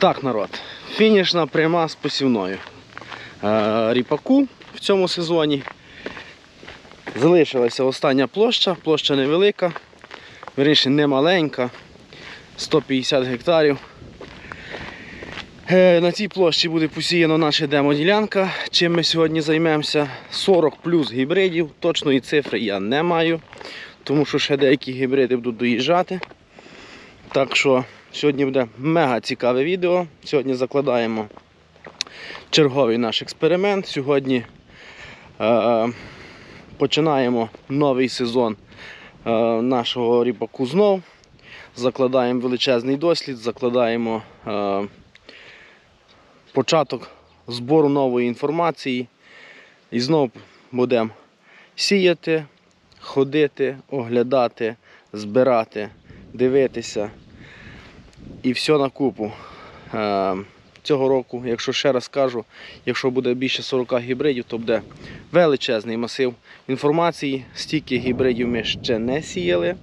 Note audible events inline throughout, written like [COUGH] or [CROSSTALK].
Так, народ. Фінішна пряма з посівною. Е, Ріпаку в цьому сезоні. Залишилася остання площа, площа невелика, вірніше не маленька, 150 гектарів. Е, На цій площі буде посіяно наша демоділянка. Чим ми сьогодні займемося? 40 плюс гібридів. Точної цифри я не маю, тому що ще деякі гібриди будуть доїжджати. Так що сьогодні буде мега цікаве відео. Сьогодні закладаємо черговий наш експеримент. Сьогодні е, починаємо новий сезон е, нашого ріпаку знов. Закладаємо величезний дослід, закладаємо е, початок збору нової інформації. І знову будемо сіяти, ходити, оглядати, збирати, дивитися. І все на купу. Е, Цього року, якщо ще раз кажу, якщо буде більше 40 гібридів, то буде величезний масив інформації. Стільки гібридів ми ще не сіяли. Е,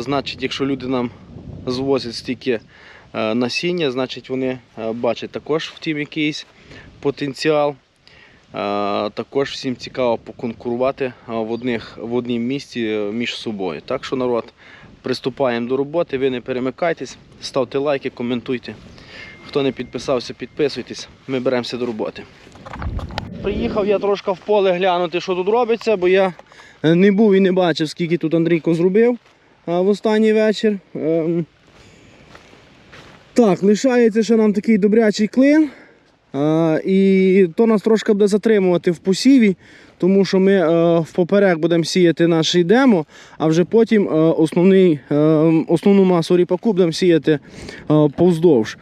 Значить, якщо люди нам звозять стільки е, насіння, значить вони бачать також в тім якийсь потенціал. Також всім цікаво поконкурувати в, одних, в однім місці між собою. Так що народ, приступаємо до роботи, ви не перемикайтесь, ставте лайки, коментуйте. Хто не підписався, підписуйтесь. Ми беремося до роботи. Приїхав я трошки в поле глянути, що тут робиться, бо я е, не був і не бачив, скільки тут Андрійко зробив в останній вечір. Ем, Так, лишається ще нам такий добрячий клин. І то нас трошки буде затримувати в посіві, тому що ми е, в поперек будемо сіяти наш демо, а вже потім е, основний, е, основну масу ріпаку будемо сіяти повздовж.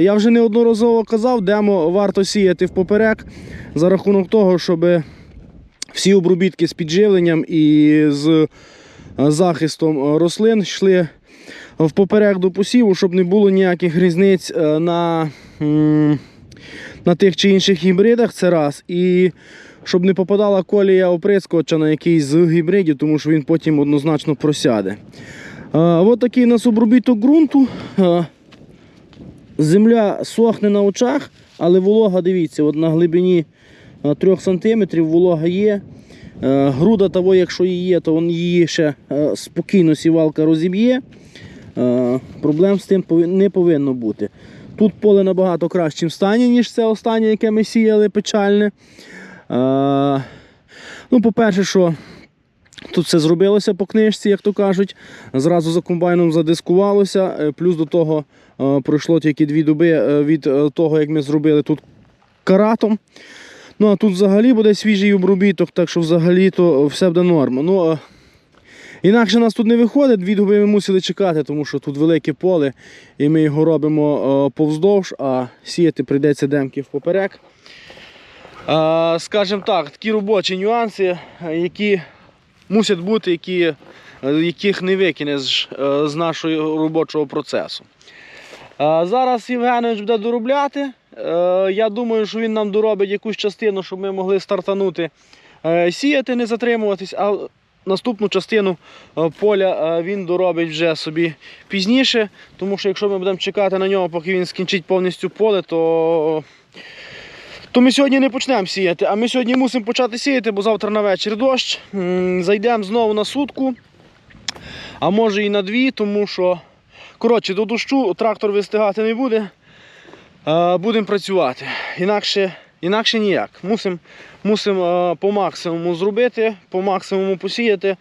Я вже неодноразово казав, демо варто сіяти в поперек за рахунок того, щоб всі обробітки з підживленням і з захистом рослин йшли в поперек до посіву, щоб не було ніяких різниць на, на тих чи інших гібридах. Це раз. І щоб не попадала колія оприскувача на якийсь з гібридів, тому що він потім однозначно просяде. Е, От такий у нас обробіток ґрунту. Земля сохне на очах, але волога, дивіться, от на глибині 3 см волога є. Груда того, якщо її є, то він її ще спокійно сівалка розіб'є. Проблем з тим не повинно бути. Тут поле набагато кращим стані, ніж це останнє, яке ми сіяли печальне. Е, Ну, по-перше, що Тут все зробилося по книжці, як то кажуть. Зразу за комбайном задискувалося. Е, Плюс до того е, пройшло тільки дві доби е, від е, того, як ми зробили тут каратом. Ну а тут взагалі буде свіжий обробіток, так що взагалі то все буде норма. Ну, інакше нас тут не виходить, дві доби ми мусили чекати, тому що тут велике поле і ми його робимо е, повздовж, а сіяти прийдеться демки впоперек. Е, Скажімо так, такі робочі нюанси, е, які мусять бути, які, яких не викинеш е, з нашого робочого процесу. Зараз Євгенович буде доробляти. Я думаю, що він нам доробить якусь частину, щоб ми могли стартанути сіяти, не затримуватись, наступну частину е, поля е, він доробить вже собі пізніше, тому що якщо ми будемо чекати на нього, поки він скінчить повністю поле, то то ми сьогодні не почнемо сіяти. А ми сьогодні мусимо почати сіяти, бо завтра на вечір дощ. Зайдемо знову на сутку, а може і на дві, тому що коротше, до дощу трактор вистигати не буде. Будемо працювати. Інакше, інакше ніяк. Мусимо мусим, е, по максимуму зробити, по максимуму посіяти.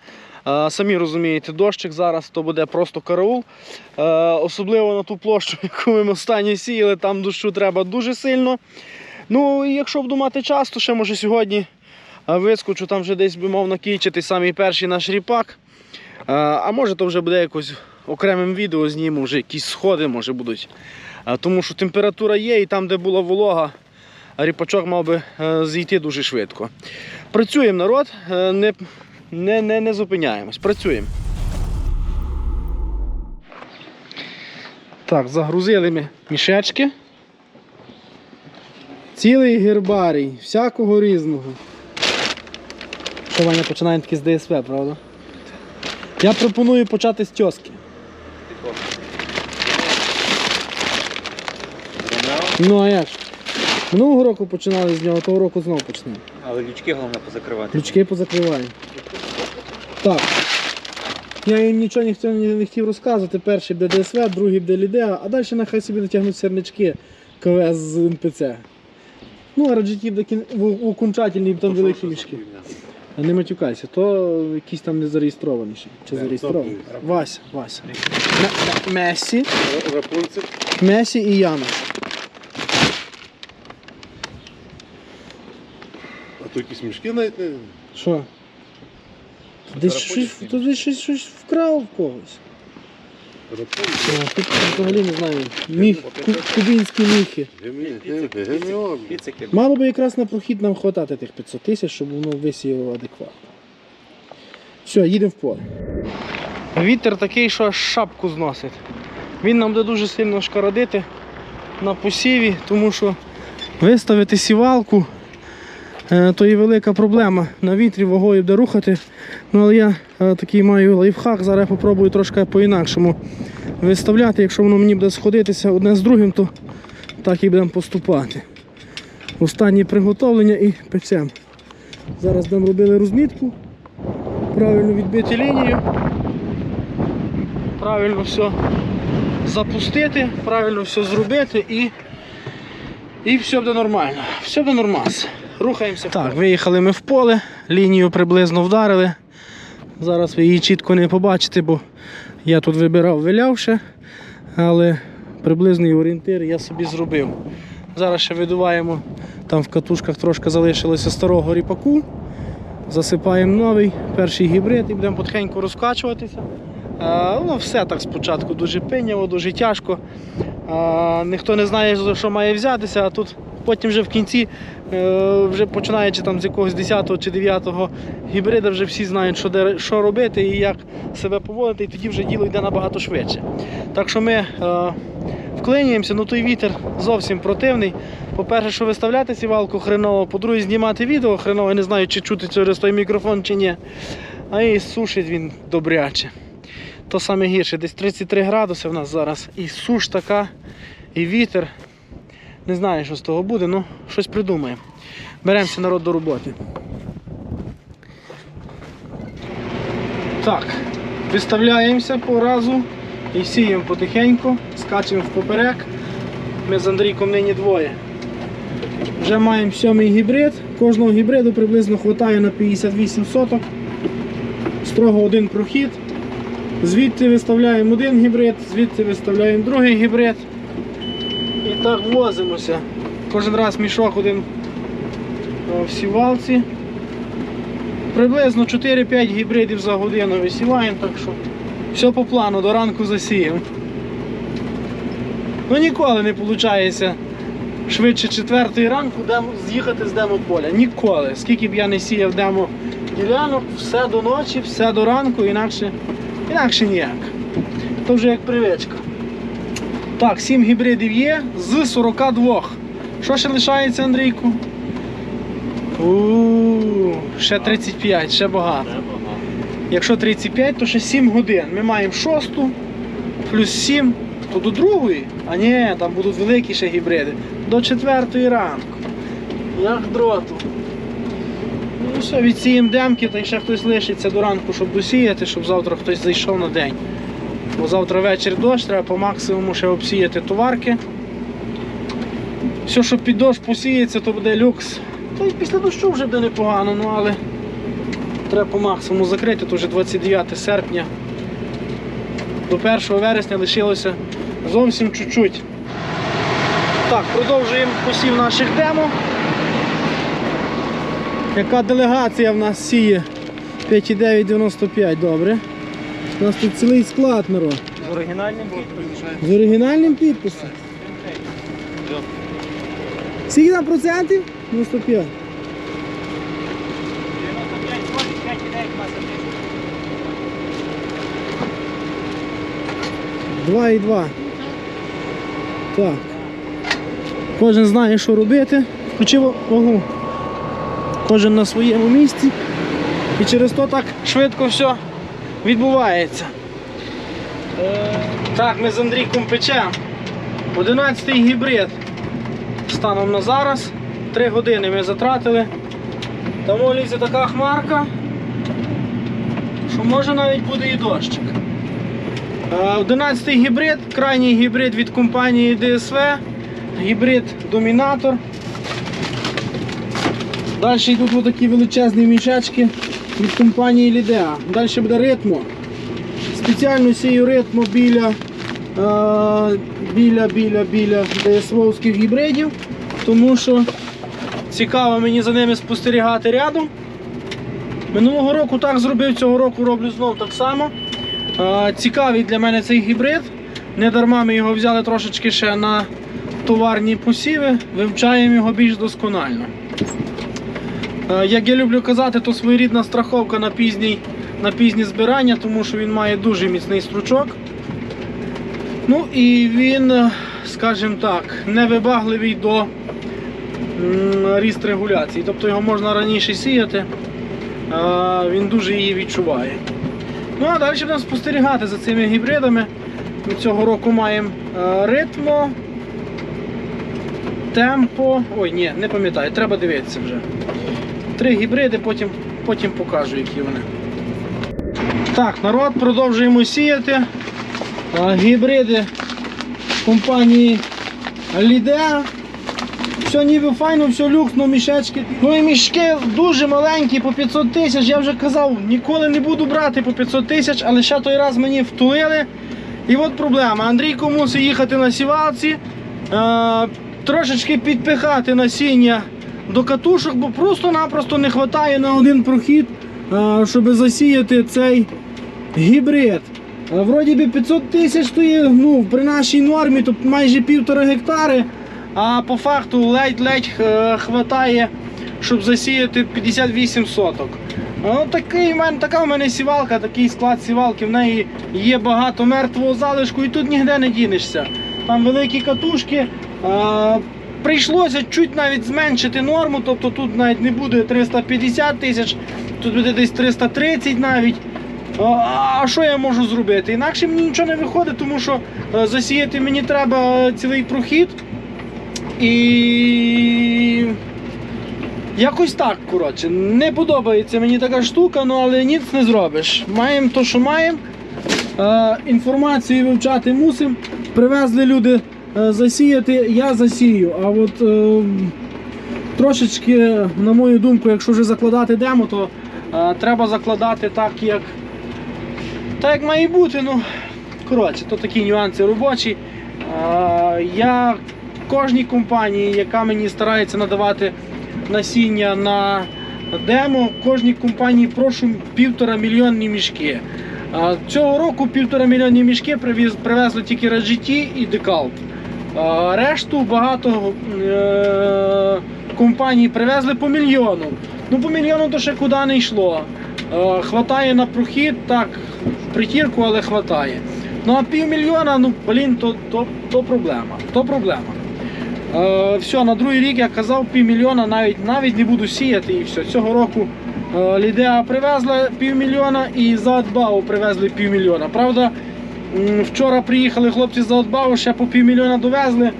Е, Самі розумієте, дощик зараз то буде просто караул. Е, Особливо на ту площу, [LAUGHS] яку ми останні сіяли, там дощу треба дуже сильно. Ну, і якщо б думати час, то ще може сьогодні вискочу, там вже десь би мав накінчити самий перший наш ріпак. А, може то вже буде якось окремим відео зніму, вже якісь сходи може будуть. Тому що температура є і там, де була волога, ріпачок мав би е, зійти дуже швидко. Працюємо народ, е, не, не, не, не зупиняємось, працюємо. Так, загрузили ми мішечки. Цілий гербарій, всякого різного. Що Ваня починає таки з ДСВ, правда? Я пропоную почати з тьоски. Ну а як? Минулого року починали з нього, того року знову почнемо. Але лючки головне позакривати. Ключки позакриваємо. Так. Я їм нічого не хотів, не хотів розказувати. Перший буде ДСВ, другий буде Лідеа, а далі нехай собі натягнуть сірнички КВС з НПЦ. Ну, а раджиті буде кін... в, в окончательні там великі мішки. А не матюкайся, то якийсь там не зареєстрований ще. Чи Так, зареєстрований? Вася, Вася. М- М- Месі, Рапунцель. Месі і Яна. То якісь мішки навіть не. Що? Десь щось, то десь щось, щось вкрав в когось. Рапунцель. Тут взагалі не знаю. Міх, ку- кубінські міхи. Геміоблі. Піцики. Мало би якраз на прохід нам хватати тих 500 тисяч, щоб воно висіяло адекватно. Все, їдемо в поле. Вітер такий, що аж шапку зносить. Він нам буде дуже сильно шкародити на посіві, тому що виставити сівалку е, то є велика проблема. На вітрі вагою буде рухати. Ну, але я е, такий маю лайфхак, зараз я спробую трошки по-інакшому виставляти. Якщо воно мені буде сходитися одне з другим, то так і будемо поступати. Останнє приготовлення і печемо. Зараз нам робили розмітку. Правильно відбити лінію. Правильно все запустити, правильно все зробити і, і все буде нормально. Все буде нормально. Рухаємося. Так, виїхали ми в поле, лінію приблизно вдарили. Зараз ви її чітко не побачите, бо я тут вибирав вилявше, але приблизний орієнтир я собі зробив. Зараз ще видуваємо, там в катушках трошки залишилося старого ріпаку. Засипаємо новий, перший гібрид і будемо потихеньку розкачуватися. А, ну, все так спочатку дуже пиняво, дуже тяжко. А, ніхто не знає, за що має взятися, а тут потім вже в кінці, вже починаючи там з якогось 10 чи 9 гібрида, вже всі знають, що, де, що робити і як себе поводити, і тоді вже діло йде набагато швидше. Так що ми е, вклинюємося, ну той вітер зовсім противний. По-перше, що виставляти сівалку хреново, по-друге, знімати відео хреново, я не знаю, чи чути через той мікрофон чи ні. А і сушить він добряче. То саме гірше, десь 33 градуси в нас зараз. І суш така, і вітер. Не знаю, що з того буде, ну щось придумаємо. Беремося народ до роботи. Так, виставляємося по разу і сіємо потихеньку, скачемо в поперек. Ми з Андрійком нині двоє. Вже маємо сьомий гібрид. Кожного гібриду приблизно вистачає на 58 соток. Строго один прохід. Звідти виставляємо один гібрид, звідти виставляємо другий гібрид. Так возимося. Кожен раз мішок один в сівалці. Приблизно 4-5 гібридів за годину висіваємо, так що все по плану, до ранку засіємо. Ну ніколи не виходить швидше четвертої ранку з'їхати з демополя. Ніколи. Скільки б я не сіяв демо ділянок, все до ночі, все до ранку, інакше, інакше ніяк. То вже як привичка. Так, 7 гібридів є з 42. Що ще лишається, Андрійку? У, ще 35, ще багато. Якщо 35, то ще 7 годин. Ми маємо шосту, плюс 7, то до другої. А ні, там будуть великі ще гібриди. До четвертої ранку. Як дроту. Ну все, відсіємо демки, та й ще хтось лишиться до ранку, щоб досіяти, щоб завтра хтось зайшов на день. Бо завтра вечір дощ, треба по максимуму ще обсіяти товарки. Все, що під дощ посіється, то буде люкс. Та й після дощу вже буде непогано, ну але треба по максимуму закрити, то вже 29 серпня. До 1 вересня лишилося зовсім чуть-чуть. Так, продовжуємо посів наших демо. Яка делегація в нас сіє? 5,995, добре. У нас тут цілий склад народ. З оригінальним підписом. З оригінальним підписом. Скільки там процентів? 95. 2,2. Так. Кожен знає, що робити. Включив вагу. Кожен на своєму місці. І через то так швидко все відбувається. Е, Так, ми з Андрійком печемо. 11-й гібрид. станом на зараз. Три години ми затратили. Там у лізі така хмарка, що може навіть буде і дощик. Е, 11 гібрид, крайній гібрид від компанії DSV, гібрид Домінатор. Далі йдуть отакі величезні мішечки від компанії Лідеа. Далі буде ритмо. Спеціально сію ритмо біля, е, біля, біля, біля ДСВовських гібридів, тому що цікаво мені за ними спостерігати рядом. Минулого року так зробив, цього року роблю знов так само. Е, Цікавий для мене цей гібрид. Не дарма ми його взяли трошечки ще на товарні посіви, вивчаємо його більш досконально. Е, Як я люблю казати, то своєрідна страховка на пізній, на пізнє збирання, тому що він має дуже міцний стручок. Ну і він, е, скажімо так, невибагливий до ріст регуляції. Тобто його можна раніше сіяти, він дуже її відчуває. Ну а далі будемо спостерігати за цими гібридами. Ми цього року маємо е, ритмо, темпо. Ой, ні, не пам'ятаю, треба дивитися вже. Три гібриди, потім, потім покажу, які вони. Так, народ, продовжуємо сіяти. Гібриди компанії Лідеа. Все ніби файно, все люксно, мішечки. Ну і мішки дуже маленькі, по 500 тисяч. Я вже казав, ніколи не буду брати по 500 тисяч, але ще той раз мені втулили. І от проблема. Андрійко мусить їхати на сівалці, трошечки підпихати насіння до катушок, бо просто-напросто не вистачає на один прохід, е, щоб засіяти цей гібрид. Е, Вроді би 500 тисяч то є, ну, при нашій нормі, то майже півтора гектари, а по факту ледь-ледь е, хватає, щоб засіяти 58 соток. Такий, така в мене сівалка, такий склад сівалки, в неї є багато мертвого залишку і тут ніде не дінешся. Там великі катушки. Е, Прийшлося чуть навіть зменшити норму, тобто тут навіть не буде 350 тисяч, тут буде десь 330 навіть. А, що я можу зробити? Інакше мені нічого не виходить, тому що е, засіяти мені треба цілий прохід. І якось так, коротше. Не подобається мені така штука, ну але ніц не зробиш. Маємо то, що маємо. Е, інформацію вивчати мусимо. Привезли люди е, засіяти, я засію. А от е, трошечки, на мою думку, якщо вже закладати демо, то е, треба закладати так, як так як має бути, ну, коротше, то такі нюанси робочі. Я кожній компанії, яка мені старається надавати насіння на демо, кожній компанії прошу півтора мільйонні мішки. Цього року півтора мільйонні мішки привезли тільки RGT і Decalp. Решту багато е- компаній привезли по мільйону. Ну, по мільйону то ще куди не йшло. Е, хватає на прохід, так, притірку, але хватає. Ну а півмільйона, ну блін, то, то, то проблема. То проблема. Е, все, на другий рік я казав, півмільйона навіть навіть не буду сіяти і все. Цього року е, Лідеа привезла півмільйона і за Атбау привезли півмільйона. Правда, вчора приїхали хлопці з Атбау, ще по півмільйона довезли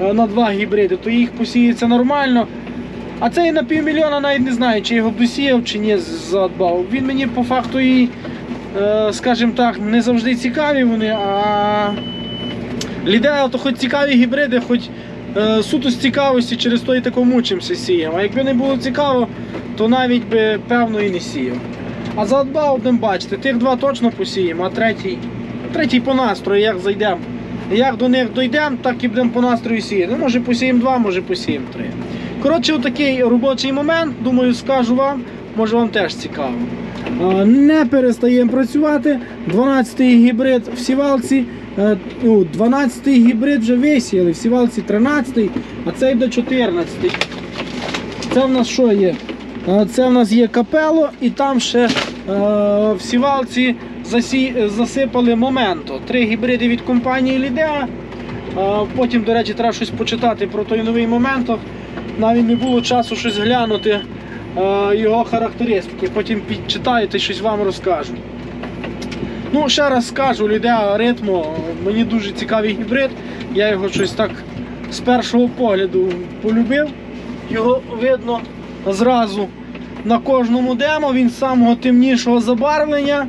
е, на два гібриди, то їх посіється нормально. А цей на півмільйона навіть не знаю, чи його досіяв, чи ні, задбав. Він мені по факту і, е, скажімо так, не завжди цікаві вони, а лідея, то хоч цікаві гібриди, хоч е, суто з цікавості, через то і тако мучимося сіємо. А якби не було цікаво, то навіть би певно і не сіяв. А задбав будемо бачити, тих два точно посіємо, а третій, третій по настрою, як зайдемо. Як до них дійдемо, так і будемо по настрою сіяти. Ну, може посіємо два, може посіємо три. Коротше, отакий робочий момент, думаю, скажу вам, може вам теж цікаво. Не перестаємо працювати. 12-й гібрид в сівалці. е, ну, 12-й гібрид вже висіяли, в сівалці 13-й, а цей до 14-й. Це в нас що є? Е, Це в нас є капело, і там ще е, в сівалці засипали моменто. Три гібриди від компанії Лідеа. Потім, до речі, треба щось почитати про той новий момент. Навіть не було часу щось глянути е, його характеристики. Потім підчитаєте, щось вам розкажу. Ну, ще раз скажу, Лідеа ритмо, мені дуже цікавий гібрид. Я його щось так з першого погляду полюбив. Його видно зразу на кожному демо, він самого темнішого забарвлення.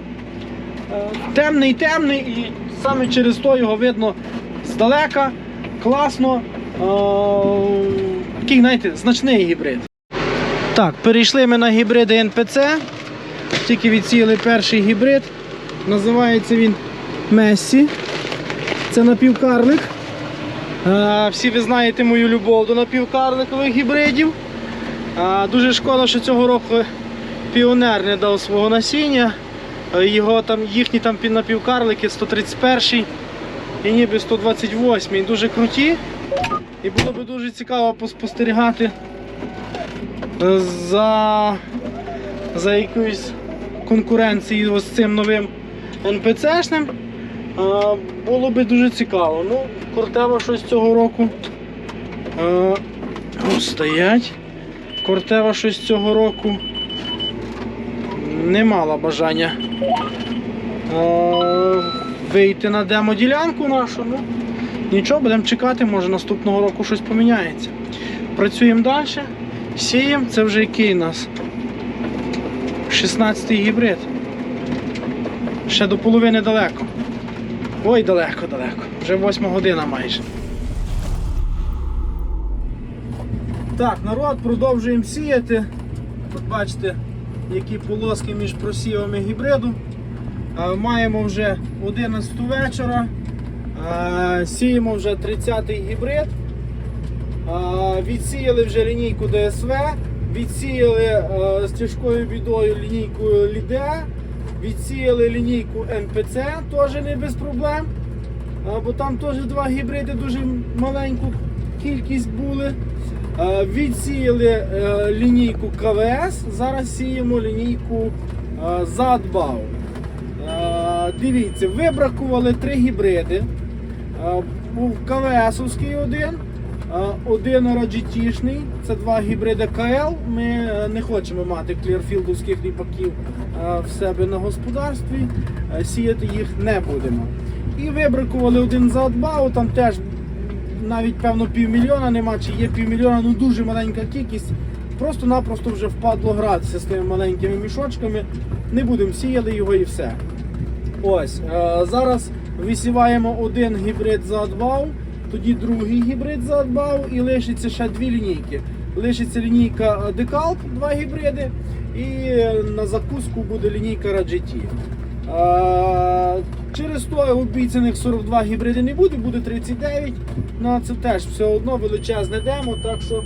Е, Темний, темний, і саме через то його видно здалека. Класно. Е, Такий, знаєте, значний гібрид. Так, перейшли ми на гібриди НПЦ. Тільки відсіяли перший гібрид. Називається він Мессі. Це напівкарлик. Е, Всі ви знаєте мою любов до напівкарликових гібридів. Дуже шкода, що цього року піонер не дав свого насіння. Е, Його там, їхні там напівкарлики 131 і ніби 128 дуже круті. І було би дуже цікаво поспостерігати е, за, за якоюсь конкуренцією з цим новим НПЦшним. Е, Було би дуже цікаво. Ну, Кортева щось цього року. о, Стоять. Кортева щось цього року не мала бажання вийти на демо-ділянку нашу. Ну, нічого, будемо чекати, може наступного року щось поміняється. Працюємо далі, сіємо, це вже який у нас? 16-й гібрид. Ще до половини далеко. Ой, далеко, далеко. Вже 8 година майже. Так, народ, продовжуємо сіяти. Тут бачите, які полоски між просівами гібриду. Е, Маємо вже 11 вечора. Е, Сіємо вже 30-й гібрид. Е, Відсіяли вже лінійку ДСВ, відсіяли з тяжкою бідою лінійку Лідеа, відсіяли лінійку НПЦ, теж не без проблем. Бо там теж два гібриди дуже маленьку кількість були. Е, Відсіяли е, лінійку КВС, зараз сіємо лінійку е, Задбау. Дивіться, вибракували три гібриди. Був КВСовський один, один RGT-шний, це два гібриди КЛ. Ми не хочемо мати клірфілдовських ріпаків в себе на господарстві, сіяти їх не будемо. І вибракували один за Адбау, там теж навіть певно півмільйона нема, чи є півмільйона, ну дуже маленька кількість. Просто-напросто вже впадло гратися з тими маленькими мішочками. Не будемо сіяли його і все. Ось, е, зараз висіваємо один гібрид за адбау, тоді другий гібрид за адбау і лишиться ще дві лінійки. Лишиться лінійка Decalp, два гібриди, і на закуску буде лінійка Raджеті. Через то обіцяних 42 гібриди не буде, буде 39. Ну це теж все одно величезне демо, так що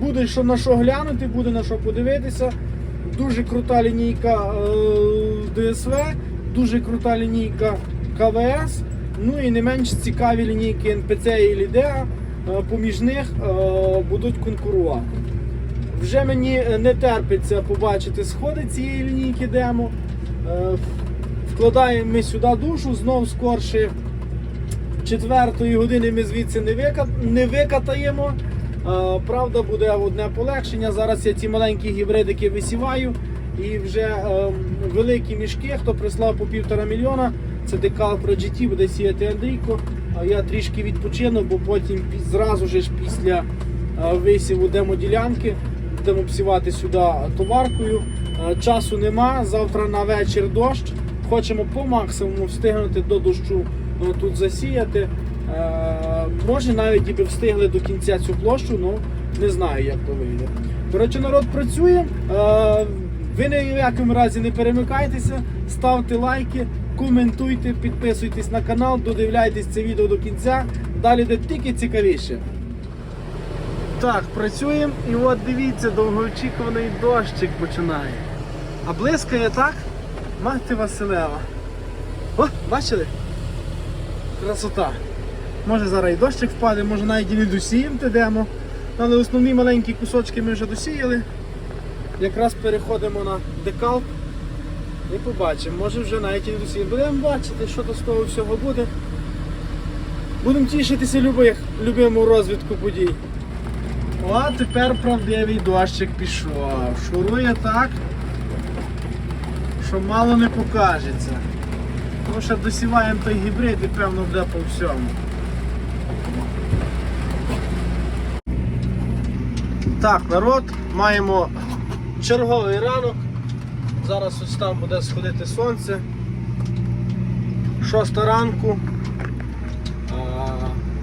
буде що на що глянути, буде на що подивитися. Дуже крута лінійка е, ДСВ, дуже крута лінійка КВС. Ну і не менш цікаві лінійки НПЦ і Лідеа. Е, Поміж них е, будуть конкурувати. Вже мені не терпиться побачити сходи цієї лінійки демо. Е, Вкладаємо ми сюди душу, знов скорше четвертої години ми звідси не, вика... не викатаємо. Е, Правда, буде одне полегшення. Зараз я ці маленькі гібридики висіваю. І вже е, великі мішки, хто прислав по півтора мільйона, це Decal Pro GT, буде сіяти Андрійко. Я трішки відпочину, бо потім зразу ж після е, висіву демоділянки будемо обсівати сюди товаркою. Е, Часу нема, завтра на вечір дощ. Хочемо по максимуму встигнути до дощу е, тут засіяти. Е, Може навіть і би встигли до кінця цю площу, ну не знаю, як то вийде. Коротше, народ працює. Ви ні в якому разі не перемикайтеся, ставте лайки, коментуйте, підписуйтесь на канал, додивляйтесь це відео до кінця. Далі буде тільки цікавіше. Так, працюємо і от дивіться, довгоочікуваний дощик починає. А блискає так? Мати Василева. О, бачили? Красота. Може зараз і дощик впаде, може навіть і не досіємо те демо. Але основні маленькі кусочки ми вже досіяли. Якраз переходимо на декалп і побачимо. Може вже навіть і не досіяємо. Будемо бачити, що то з того всього буде. Будемо тішитися любих, любиму розвитку подій. Ну, О, тепер правдивий дощик пішов. Шурує так, що мало не покажеться. Ну ще досіваємо той гібрид і певно буде по всьому. Так, народ, маємо черговий ранок. Зараз ось там буде сходити сонце. Шоста ранку.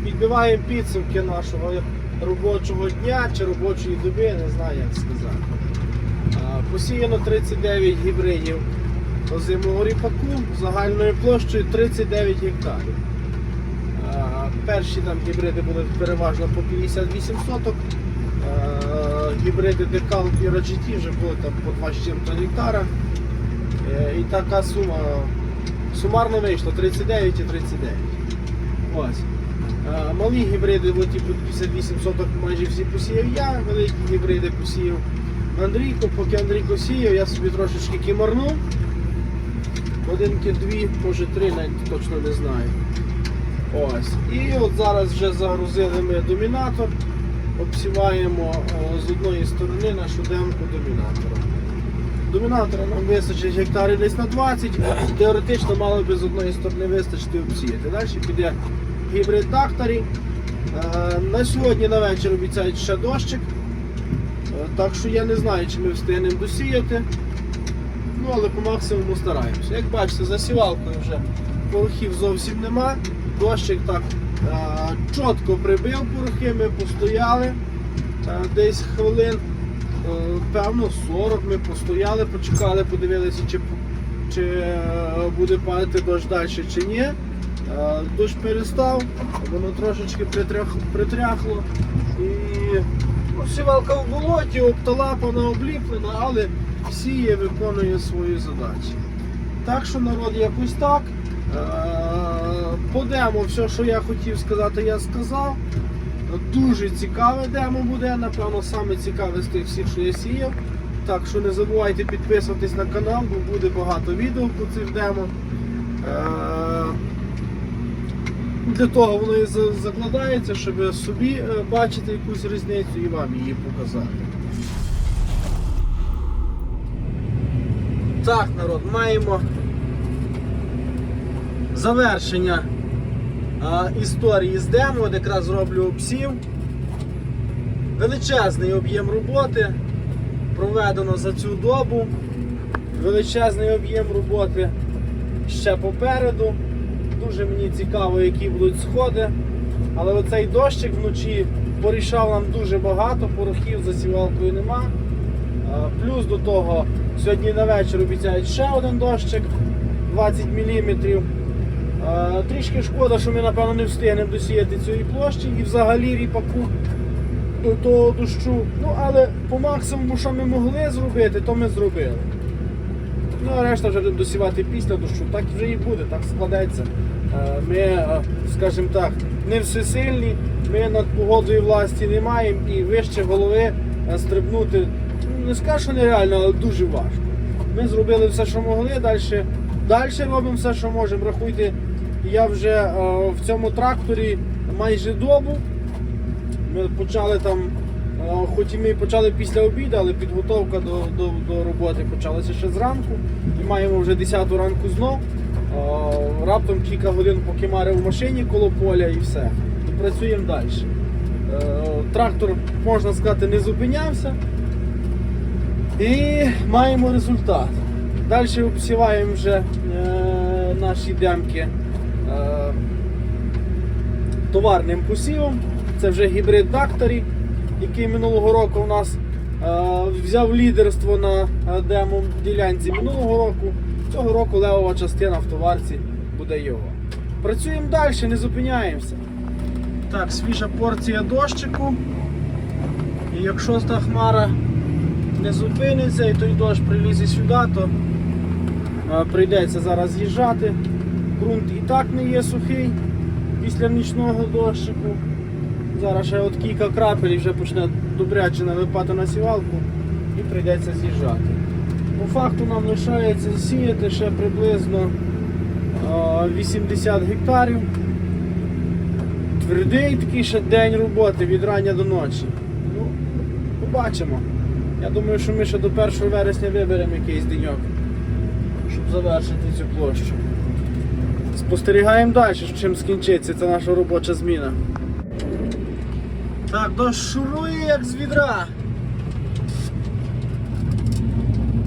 Підбиваємо підсумки нашого робочого дня чи робочої доби, не знаю як сказати. Посіяно 39 гібридів озимого ріпаку загальною площею 39 гектарів. Перші там гібриди були переважно по 58 соток. Гібриди Декал і RGT вже були там по 2 з чим-то гектара. Е, І така сума сумарно вийшло 39 і 39. Ось. Е, Малі гібриди, от, типу 58 соток майже всі посіяв я, великі гібриди посіяв Андрійко, поки Андрійко сіяв, я собі трошечки кімарнув. Годинки дві, може три, навіть точно не знаю. Ось. І от зараз вже загрузили ми домінатор, обсіваємо о, з одної сторони нашу демку домінатора. Домінатора нам вистачить гектарів десь на 20, теоретично мало би з одної сторони вистачити обсіяти. Далі піде гібрид дакторі. Е, На сьогодні на вечір обіцяють ще дощик. Е, Так що я не знаю, чи ми встигнемо досіяти. Ну, але по максимуму стараємося. Як бачите, за сівалкою вже порохів зовсім нема. Дощик так е, чітко прибив порохи, ми постояли десь хвилин, певно 40 ми постояли, почекали, подивилися, чи, чи буде падати дощ далі чи ні. Е, Дощ перестав, воно трошечки притрях, притряхло. І ну, сівалка в болоті, обталапана, обліплена, але сіє, виконує свої задачі. Так що народ якось так. Е, По демо все, що я хотів сказати, я сказав. Дуже цікаве демо буде, напевно, саме цікаве з тих всіх, що я сіяв. Так що не забувайте підписуватись на канал, бо буде багато відео про цих демо. Для того воно і закладається, щоб собі е, бачити якусь різницю і вам її показати. Так, народ, маємо завершення а, історії з демо, от якраз роблю обсів. Величезний об'єм роботи проведено за цю добу. Величезний об'єм роботи ще попереду. Дуже мені цікаво, які будуть сходи. Але оцей дощик вночі порішав нам дуже багато, порохів за сівалкою нема. Плюс до того, сьогодні на вечір обіцяють ще один дощик 20 мм. Трішки шкода, що ми напевно не встигнемо досіяти цієї площі і взагалі ріпаку до того дощу. Ну, але по максимуму, що ми могли зробити, то ми зробили. Ну, а решта вже досівати після дощу. Так вже і буде, так складеться. Е, Ми, е, скажімо так, не всесильні, ми над погодою власті не маємо і вище голови е, стрибнути. ну, Не скажу, що нереально, але дуже важко. Ми зробили все, що могли, далі, далі робимо все, що можемо. Рахуйте, я вже в цьому тракторі майже добу. Ми почали там, хоч і ми почали після обіду, але підготовка до, до, до роботи почалася ще зранку. І маємо вже 10 ранку знов. Е, Раптом кілька годин покимарив в машині коло поля і все. І працюємо далі. Е, Трактор, можна сказати, не зупинявся. І маємо результат. Далі обсіваємо вже е, наші демки е, товарним посівом. Це вже гібрид Дакторі, який минулого року у нас взяв лідерство на демо ділянці минулого року. Цього року левова частина в товарці буде його. Працюємо далі, не зупиняємося. Так, свіжа порція дощику. І якщо та хмара не зупиниться і той дощ прилізе сюди, то е, прийдеться зараз з'їжджати. Ґрунт і так не є сухий після нічного дощику. Зараз ще от кілька крапель і вже почне добряче налипати на сівалку і прийдеться з'їжджати. По факту нам лишається сіяти ще приблизно е, 80 гектарів. Твердий такий ще день роботи від рання до ночі. Ну, побачимо. Я думаю, що ми ще до 1 вересня виберемо якийсь деньок, щоб завершити цю площу. Спостерігаємо далі, чим скінчиться ця наша робоча зміна. Так, дощ шурує як з відра.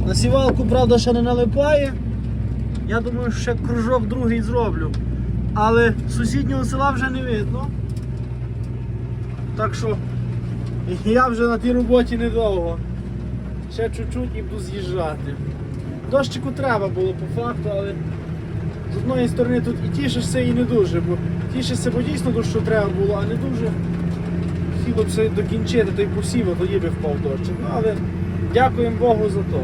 На сівалку, правда, ще не налипає. Я думаю, що ще кружок другий зроблю. Але сусіднього села вже не видно. Так що [LAUGHS] я вже на тій роботі недовго. Ще чуть-чуть і буду з'їжджати. Дощику треба було по факту, але з одної сторони тут і тішишся, і не дуже, бо тішишся, бо дійсно дощу треба було, а не дуже. Хотілося б докінчити той посів, а тоді би впав дощик. Ну, але дякуємо Богу за то.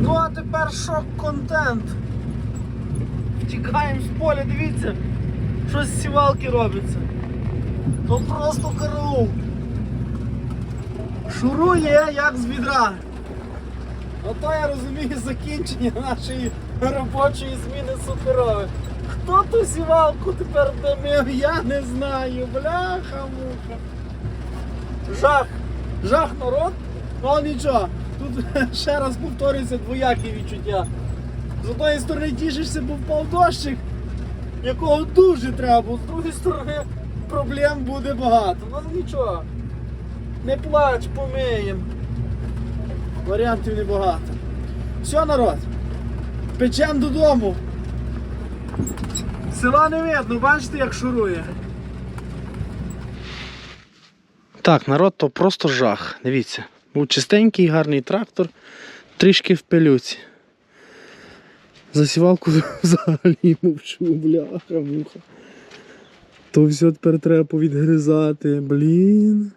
Ну а тепер шок-контент. Тікаємо з поля, дивіться, що з сівалки робиться. То просто караул. Шурує як з відра. Ото я розумію закінчення нашої робочої зміни суперови. Хто ту сівалку тепер домив, я не знаю. Бляха-муха. Жах. Жах народ. Ну нічого. Тут [LAUGHS] ще раз повторюється двоякі відчуття. З одної сторони тішишся, бо впав дощик, якого дуже треба, було, з другої сторони проблем буде багато. Ну нічого. Не плач, помиємо. Варіантів небагато. Все, народ. Печем додому. Села не видно, бачите, як шурує. Так, народ, то просто жах. Дивіться. Був чистенький, гарний трактор, трішки в пилюці. Засівалку [LAUGHS] взагалі мовчу, бляха, муха. То все тепер треба повідгризати. Блін.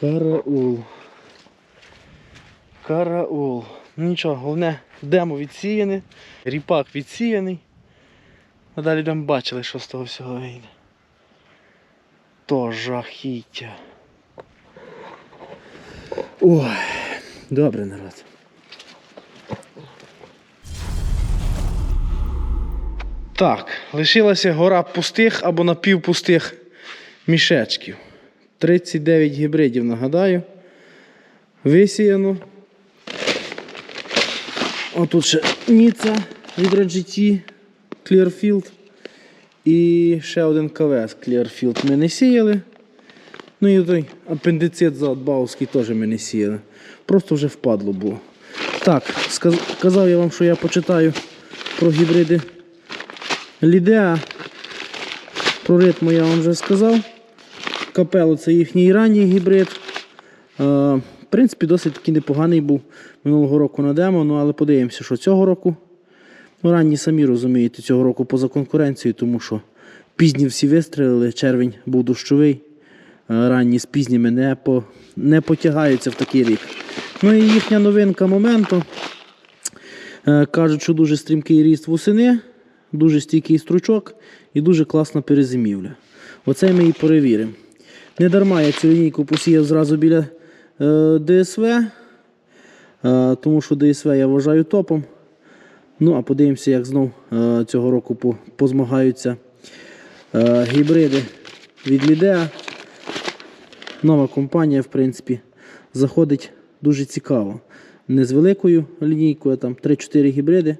Караул. Караул. Ну нічого, головне, демо відсіяне, ріпак відсіяний. А далі там бачили, що з того всього вийде. То жахіття. Ой, добре, народ. Так, лишилася гора пустих або напівпустих мішечків. 39 гібридів, нагадаю. Висіяно. Отут ще Ніца від GT Clearfield. І ще один КВС Clearfield ми не сіяли. Ну і той апендицит Заотбауський теж ми не сіяли. Просто вже впадло було. Так, казав я вам, що я почитаю про гібриди Лідеа. Про ритму я вам вже сказав. Капело це їхній ранній гібрид. Е, В принципі, досить таки непоганий був минулого року на демо, ну але подивимося, що цього року. Ну, ранні самі розумієте, цього року поза конкуренцією, тому що пізні всі вистрілили, червень був дощовий, ранні з пізніми не, по, не потягаються в такий рік. Ну і їхня новинка моменту. Е, Кажуть, що дуже стрімкий ріст восени, дуже стійкий стручок і дуже класна перезимівля. Оце ми і перевіримо. Не дарма я цю лінійку посіяв зразу біля е, ДСВ, е, тому що ДСВ я вважаю топом. Ну, а подивимося, як знов е, цього року по- позмагаються е, гібриди від Лідеа. Нова компанія, в принципі, заходить дуже цікаво. Не з великою лінійкою, там 3-4 гібриди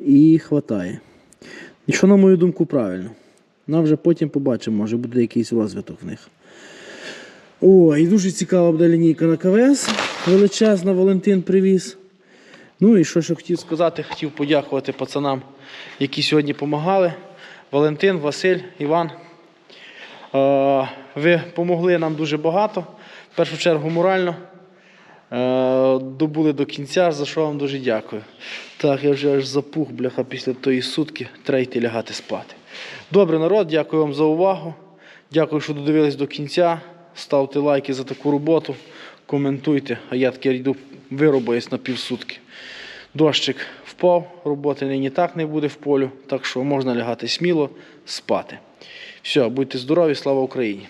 і хватає. І що, на мою думку, правильно. А вже потім побачимо, може буде якийсь розвиток в них. О, і дуже цікава буде лінійка на КВС. Величезна Валентин привіз. Ну і що ще хотів сказати, хотів подякувати пацанам, які сьогодні допомагали. Валентин, Василь, Іван. Ви допомогли нам дуже багато. В першу чергу морально. Е, Добули до кінця, за що вам дуже дякую. Так, я вже аж запух, бляха, після тої сутки треба йти лягати спати. Добре, народ, дякую вам за увагу. Дякую, що додивились до кінця. Ставте лайки за таку роботу, коментуйте, а я таки йду виробаюсь на півсутки. Дощик впав, роботи нині так не буде в полю, так що можна лягати сміло, спати. Все, будьте здорові, слава Україні!